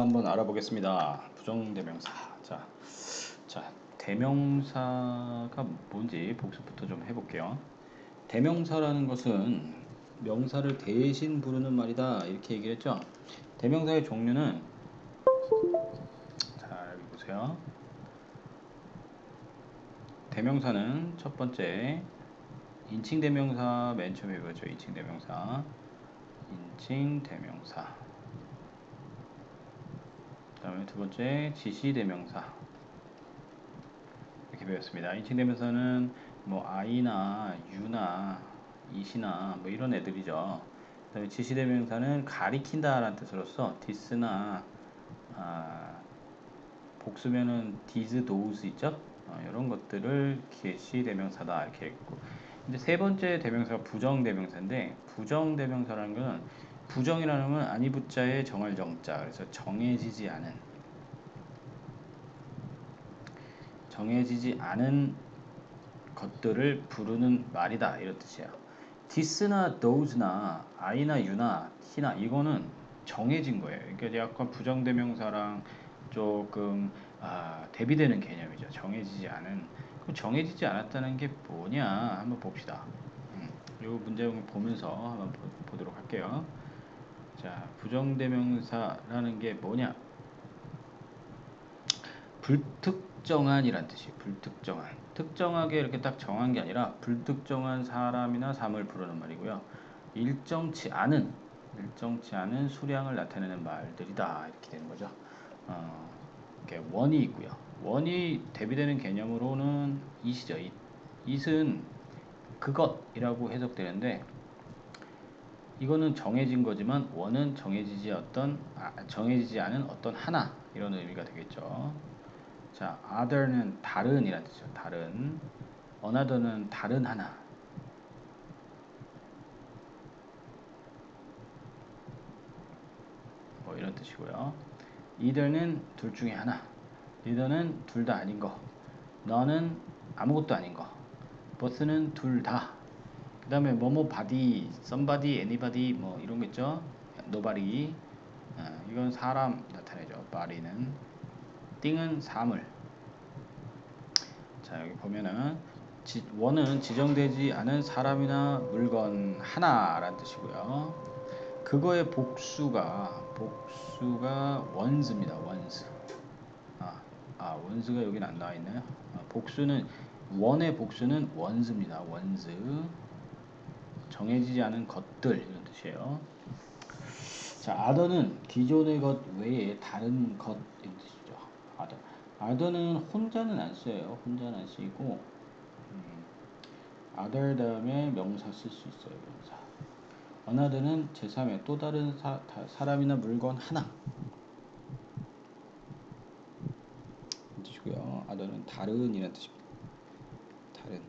한번 알아보겠습니다. 부정대명사. 자, 자, 대명사가 뭔지 복습부터 좀 해볼게요. 대명사라는 것은 명사를 대신 부르는 말이다. 이렇게 얘기를 했죠. 대명사의 종류는 자, 여기 보세요. 대명사는 첫 번째 인칭 대명사 맨 처음에 배웠죠. 인칭 대명사. 인칭 대명사. 그다음에 두 번째 지시 대명사. 이렇게 배웠습니다. 인칭 대명사는 뭐 I나 U나 it이나 뭐 이런 애들이죠. 그다음에 지시 대명사는 가리킨다 라는 뜻으로서 this나 아, 복수면은 these, those 있죠. 어, 이런 것들을 개시 대명사다 이렇게 했고 이제 세 번째 대명사가 부정 대명사인데 부정 대명사라는 것은 부정이라는 건 아니 부자의 정할 정자 그래서 정해지지 않은 정해지지 않은 것들을 부르는 말이다 이런 뜻이에요. this나 those나 I나 T나 이거는 정해진 거예요. 그러니까 약간 부정대명사랑 조금 아, 대비되는 개념이죠. 정해지지 않은 그럼 정해지지 않았다는 게 뭐냐 한번 봅시다. 음, 이 문제를 보면서 한번 보, 도록 할게요. 자, 부정대명사라는 게 뭐냐? 불특 정한이란 뜻이 불특정한. 특정하게 이렇게 딱 정한 게 아니라 불특정한 사람이나 삶을 부르는 말이고요. 일정치 않은 일정치 않은 수량을 나타내는 말들이다 이렇게 되는 거죠. 어, 이렇게 원이 있고요. 원이 대비되는 개념으로는 이시죠. 이, it은 그것이라고 해석되는데 이거는 정해진 거지만 원은 정해지지 어떤 아, 정해지지 않은 어떤 하나 이런 의미가 되겠죠. 자, other는 다른이라는 뜻이죠. 다른. another는 다른 하나. 뭐 이런 뜻이고요. either는 둘 중에 하나. neither는 둘 다 아닌 거. none은 아무것도 아닌 거. both는 둘 다. 그 다음에 뭐뭐 body, somebody, anybody 뭐 이런 거 있죠. nobody. 아, 이건 사람 나타내죠. body는. Thing은 사물. 자 여기 보면은 지, 원은 지정되지 않은 사람이나 물건 하나라는 뜻이고요. 그거의 복수가 복수가 원스입니다. 원스. 아, 아 원스가 여기는 안 나와 있나요? 아, 복수는 원의 복수는 원스입니다. 원스. 정해지지 않은 것들 이런 뜻이에요. 자, 아더는 기존의 것 외에 다른 것 이런 뜻이죠. 아더. 아더는 혼자는 안 써요. 혼자는 안 쓰이고 음, other 다음에 명사 쓸 수 있어요. 명사. another는 제3의 또 다른 사, 사람이나 물건 하나 뜻이고요. other는 다른이라는 뜻입니다. 다른.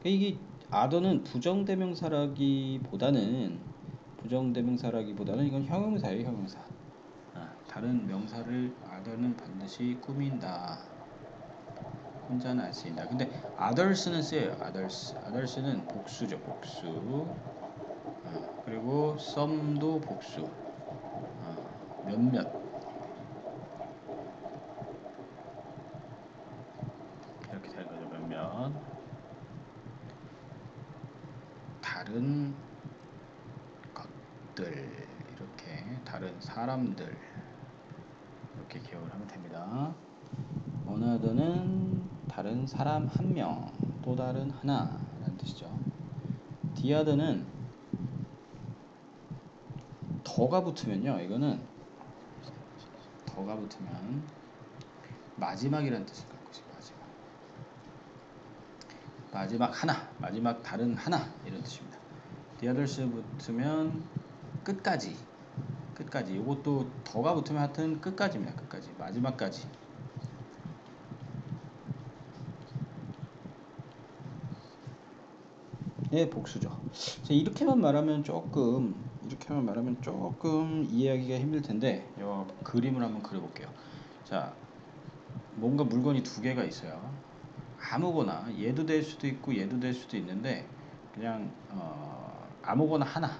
그러니까 이게 other는 부정대명사라기보다는 부정대명사라기보다는 이건 형용사예요. 형용사. 아, 다른 명사를 other는 반드시 꾸민다. 혼자는 안 쓰인다. 근데 others는 쓰여요. others. others는 복수죠. 복수. 어, 그리고 some도 복수. 어, 몇몇. 이렇게 되는 거죠. 몇몇. 다른 것들. 이렇게 다른 사람들. 이렇게 기억을 하면 됩니다. 어나더는 다른 사람 한 명, 또 다른 하나라는 뜻이죠. 디아드는 더가 붙으면요. 이거는 더가 붙으면 마지막이라는 뜻을 갖고 있어요. 마지막. 마지막 하나, 마지막 다른 하나 이런 뜻입니다. 디아들스 붙으면 끝까지, 끝까지. 이것도 더가 붙으면 하여튼 끝까지입니다. 끝까지, 마지막까지. 의 복수죠. 이렇게만 말하면 조금 이렇게만 말하면 조금 이해하기가 힘들 텐데 요 그림을 한번 그려볼게요. 자, 뭔가 물건이 두 개가 있어요. 아무거나 얘도 될 수도 있고 얘도 될 수도 있는데 그냥 어, 아무거나 하나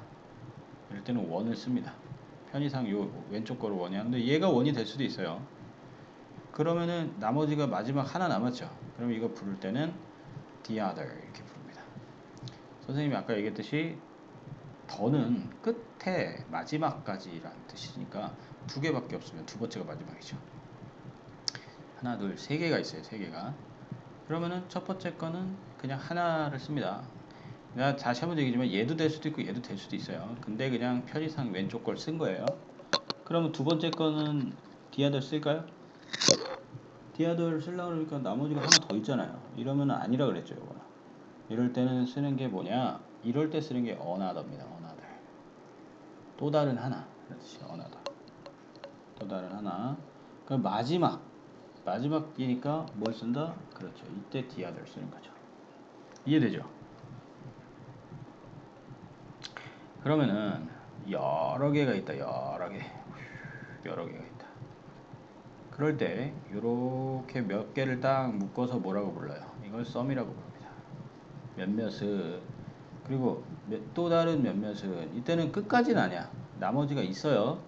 이럴 때는 원을 씁니다. 편의상 요 왼쪽 거를 원이 하는데 얘가 원이 될 수도 있어요. 그러면은 나머지가 마지막 하나 남았죠. 그럼 이거 부를 때는 the other 이렇게 부릅니다. 선생님이 아까 얘기했듯이 더는 끝에 마지막까지라는 뜻이니까 두 개밖에 없으면 두 번째가 마지막이죠. 하나, 둘, 세 개가 있어요. 세 개가. 그러면은 첫 번째 거는 그냥 하나를 씁니다. 내가 다시 한번 얘기지만 얘도 될 수도 있고 얘도 될 수도 있어요. 근데 그냥 편의상 왼쪽 걸 쓴 거예요. 그러면 두 번째 거는 디아들 쓸까요? 디아들 쓰려고 그러니까 나머지가 하나 더 있잖아요. 이러면 아니라 그랬죠, 이거. 이럴 때는 쓰는 게 뭐냐? 이럴 때 쓰는 게 another입니다. another. 또 다른 하나. 그렇지, another. 또 다른 하나. 그럼 마지막. 마지막이니까 뭘 쓴다? 그렇죠. 이때 디아들 쓰는 거죠. 이해되죠? 그러면은 여러 개가 있다. 여러 개. 여러 개가 있다. 그럴 때 이렇게 몇 개를 딱 묶어서 뭐라고 불러요? 이걸 썸이라고 부릅니다. 몇몇은 그리고 몇- 또 다른 몇몇은 이때는 끝까지는 아니야. 나머지가 있어요.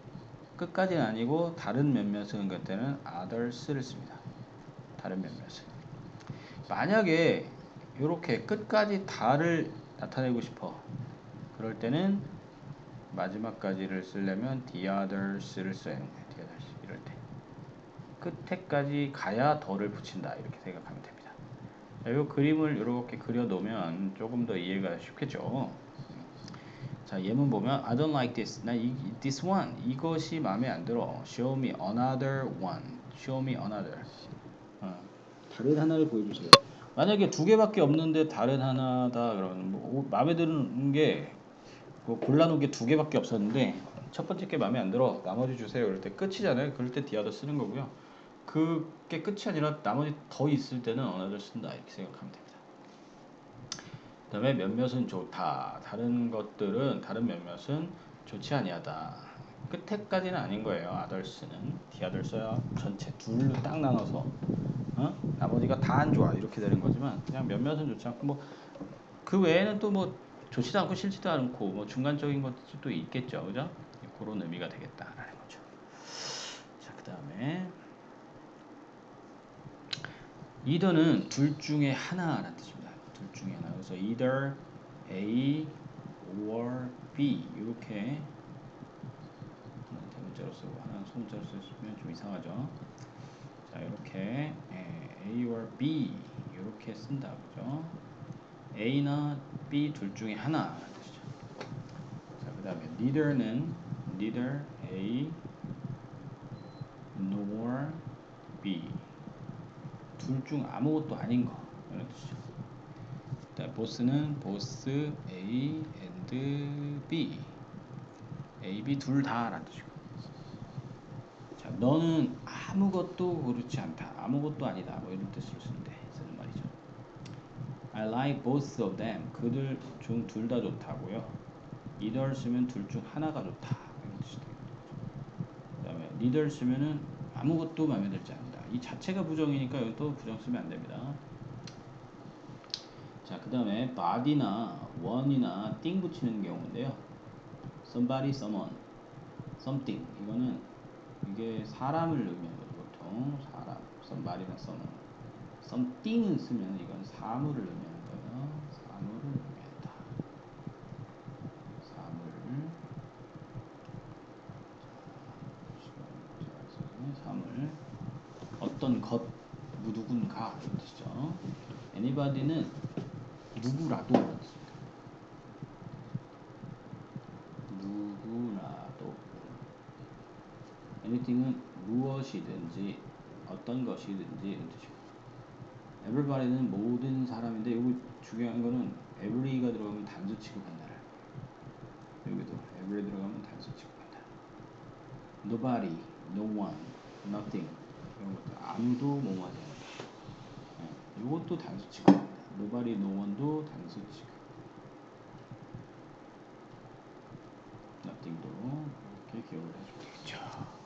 끝까지는 아니고 다른 몇몇은 그때는 others를 씁니다. 다른 몇몇은. 만약에 이렇게 끝까지 다를 나타내고 싶어. 그럴 때는 마지막까지를 쓰려면 the others를 써야 거예요. the others 이럴 때. 끝에까지 가야 덜을 붙인다 이렇게 생각하면 됩니다. 이 그림을 이렇게 그려 놓으면 조금 더 이해가 쉽겠죠. 자 예문 보면 I don't like this. 나 이, this one 이것이 마음에 안 들어. Show me another one. Show me another. 어, 다른 하나를 보여주세요. 만약에 두 개밖에 없는데 다른 하나다 그러면 뭐 오, 마음에 드는 게 그 골라놓은 게 두 개밖에 없었는데 첫 번째 게 마음에 안 들어. 나머지 주세요. 이럴 때 끝이잖아요. 그럴 때 디아더 쓰는 거고요. 그게 끝이 아니라 나머지 더 있을 때는 언어를 쓴다. 이렇게 생각하면 됩니다. 그 다음에 몇몇은 좋다. 다른 것들은 다른 몇몇은 좋지 아니하다. 끝에까지는 아닌 거예요. 아덜스는. 디아덜 써야 전체 둘로 딱 나눠서. 어? 나머지가 다 안 좋아. 이렇게 되는 거지만 그냥 몇몇은 좋지 않고 뭐 그 외에는 또뭐 좋지도 않고 싫지도 않고 뭐 중간적인 것도 있겠죠, 그죠? 그런 의미가 되겠다라는 거죠. 자, 그 다음에 either는 둘 중에 하나라는 뜻입니다. 둘 중에 하나. 그래서 either A or B 이렇게 하나는 대문자로 쓰고 하나는 소문자로 쓰면 좀 이상하죠. 자, 이렇게 예, A or B 이렇게 쓴다, 그죠? A나 B 둘 중에 하나라는 뜻이죠. 자, 그 다음에 neither는 neither A nor B 둘 중 아무것도 아닌 거 이런 뜻이죠. 자, both는 both A and B A, B 둘 다라는 뜻이고 자, 너는 아무것도 그렇지 않다 아무것도 아니다 뭐 이런 뜻으로 쓰는. I like both of them. 그들 중 둘 다 좋다고요. either 쓰면 둘 중 하나가 좋다. 거죠. 그다음에 neither 쓰면은 아무것도 마음에 들지 않는다. 이 자체가 부정이니까 여기 또 부정 쓰면 안 됩니다. 자, 그 다음에 body나 one이나 thing 붙이는 경우인데요. somebody, someone, something 이거는 이게 사람을 의미하는 거죠. 보통 사람, somebody나 someone. Something은 쓰면 이건 사물을 의미하는 거예요. 사물을 의미한다. 사물. 사물. 어떤 것, 누군가 이런 뜻이죠. anybody는 누구라도. 누구라도. anything은 무엇이든지 어떤 것이든지 이런 뜻이고. Everybody는 모든 사람인데 이거 중요한 거는 every가 들어가면 단수 취급한다. 여기도 every 들어가면 단수 취급한다. nobody, no one, nothing 이런 것도 아무도 뭐뭐 하지 않는다. 네, 이것도 단수 취급합니다. nobody, no one도 단수 취급. nothing도 이렇게 기억을 해주면 되겠죠.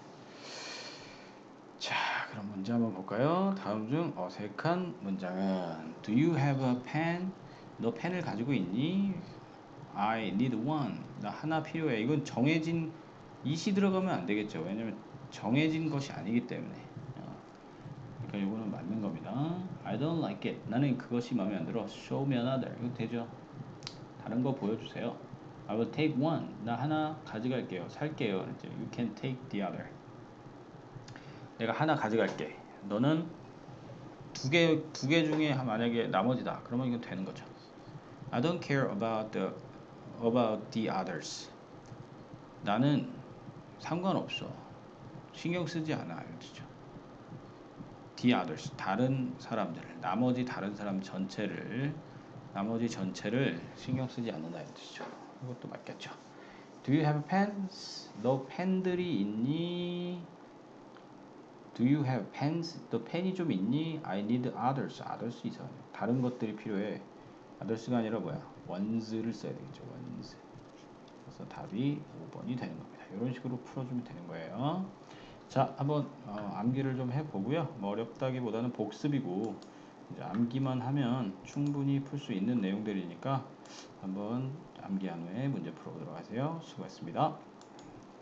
자, 문제 한번 볼까요? 다음 중 어색한 문장은 Do you have a pen? 너 펜을 가지고 있니? I need one. 나 하나 필요해. 이건 정해진 이시 들어가면 안 되겠죠. 왜냐면 정해진 것이 아니기 때문에. 어, 그러니까 이거는 맞는 겁니다. I don't like it. 나는 그것이 마음에 안 들어. Show me another. 이거 되죠. 다른 거 보여주세요. I will take one. 나 하나 가져갈게요. 살게요. You can take the other. 내가 하나 가져갈게. 너는 두 개 두 개 중에 만약에 나머지다. 그러면 이건 되는 거죠. I don't care about the about the others. 나는 상관없어. 신경 쓰지 않아. 이거죠. the others. 다른 사람들. 나머지 다른 사람 전체를 나머지 전체를 신경 쓰지 않는다 이 뜻이죠. 이것도 맞겠죠. Do you have pens? 너 펜들이 있니? Do you have pens? 너 펜이 좀 있니? I need others. others 이상. 다른 것들이 필요해. others가 아니라 뭐야? ones를 써야 되겠죠. ones. 그래서 답이 5번이 되는 겁니다. 이런 식으로 풀어주면 되는 거예요. 자, 한번 어, 암기를 좀 해보고요. 뭐 어렵다기보다는 복습이고 이제 암기만 하면 충분히 풀 수 있는 내용들이니까 한번 암기한 후에 문제 풀어보도록 하세요. 수고했습니다.